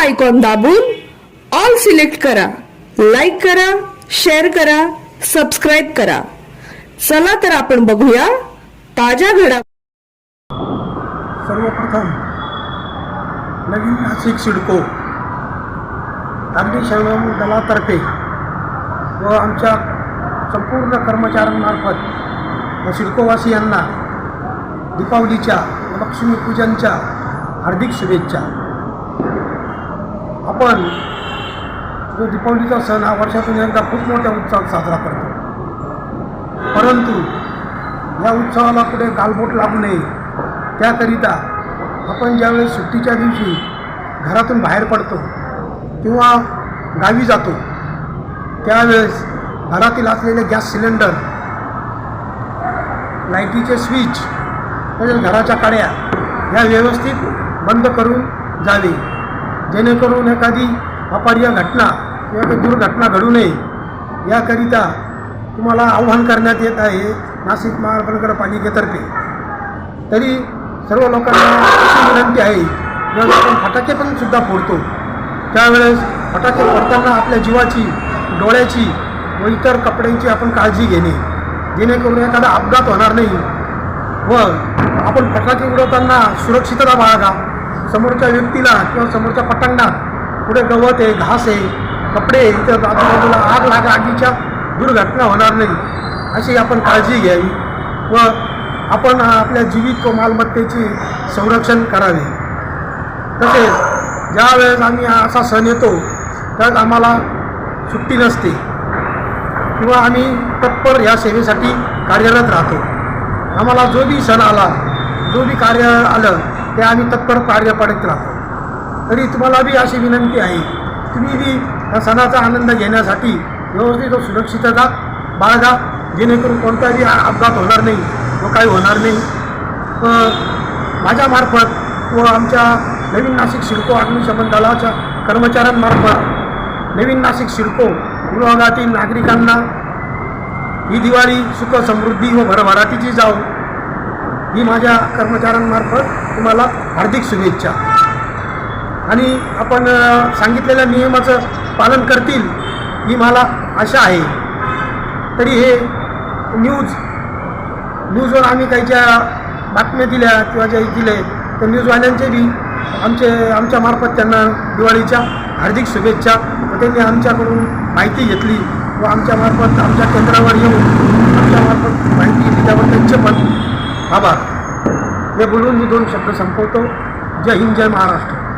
Icon दाबून all select करा. Like करा शेअर करा सबस्क्राईब करा. चला तर आपण बघूया ताज्या घडा सर्वप्रथम नवीन नाशिक सिडको अग्निशमन दलातर्फे व आमच्या संपूर्ण कर्मचाऱ्यांमार्फत व सिडकोवासियांना दीपावलीच्या व लक्ष्मीपूजनच्या हार्दिक शुभेच्छा. आपण जो दीपावलीचा सण हा वर्षातून एकदा खूप मोठ्या उत्साहात साजरा करतो. परंतु या उत्सवाला कुठे गालबोट लागू नये. त्याकरिता आपण ज्यावेळेस सुट्टीच्या दिवशी घरातून बाहेर पडतो किंवा गावी जातो त्यावेळेस घरातील असलेले गॅस सिलेंडर लाईटीचे स्विच तसेच घराच्या कड्या ह्या व्यवस्थित बंद करून जावे जेणेकरून एखादी अपार्य घटना किंवा काही दुर्घटना घडू नये याकरिता तुम्हाला आव्हान करण्यात येत आहे नाशिक महानगरपालिकेतर्फे. तरी सर्व लोकांना अशी विनंती आहे जेव्हा आपण फटाके पण सुद्धा फोडतो त्यावेळेस फटाके फोडताना आपल्या जीवाची डोळ्याची व इतर कपड्यांची आपण काळजी घेणे जेणेकरून एखादा अपघात होणार नाही. व आपण फटाके उडवताना सुरक्षितता बाळगा. समोरच्या व्यक्तीला किंवा समोरच्या पटांना पुढे गवत आहे घास आहे कपडे इतर आजूबाजूला आग लागा आगीच्या दुर्घटना होणार नाही. अशी आपण काळजी घ्यावी व आपण आपल्या जीवित व मालमत्तेची संरक्षण करावे. तसेच ज्या वेळेस आम्ही हा असा सण येतो त्यात आम्हाला सुट्टी नसते किंवा आम्ही तत्पर या सेवेसाठी कार्यरत राहतो. आम्हाला जो बी सण आला जो बी कार्य आलं ते आम्ही तत्पर कार्य पाडत राहतो. तरी तुम्हाला बी अशी विनंती आहे तुम्ही बी या सणाचा आनंद घेण्यासाठी व्यवस्थित सुरक्षितता बाळगा जेणेकरून कोणताही अपघात होणार नाही व काही होणार नाही. व माझ्यामार्फत व आमच्या नवीन नाशिक शिडको अग्निशमन दलाच्या कर्मचाऱ्यांमार्फत नवीन नाशिक सिडको विभागातील नागरिकांना ही दिवाळी सुख समृद्धी व भरभराटीची जाऊ ही माझ्या कर्मचाऱ्यांमार्फत तुम्हाला हार्दिक शुभेच्छा. आणि आपण सांगितलेल्या नियमाचं पालन करतील ही मला आशा आहे. तरी हे न्यूज न्यूजवर आम्ही काही ज्या बातम्या दिल्या किंवा ज्या दिले तर न्यूजवाल्यांचे बी आमचे आमच्यामार्फत त्यांना दिवाळीच्या हार्दिक शुभेच्छा व त्यांनी आमच्याकडून माहिती घेतली व आमच्यामार्फत आमच्या केंद्रावर येऊन आमच्यामार्फत माहिती घेतली त्यावर त्यांचे पण आभार मी बोलून मी दोन शब्द संपवतो. जय हिंद जय महाराष्ट्र.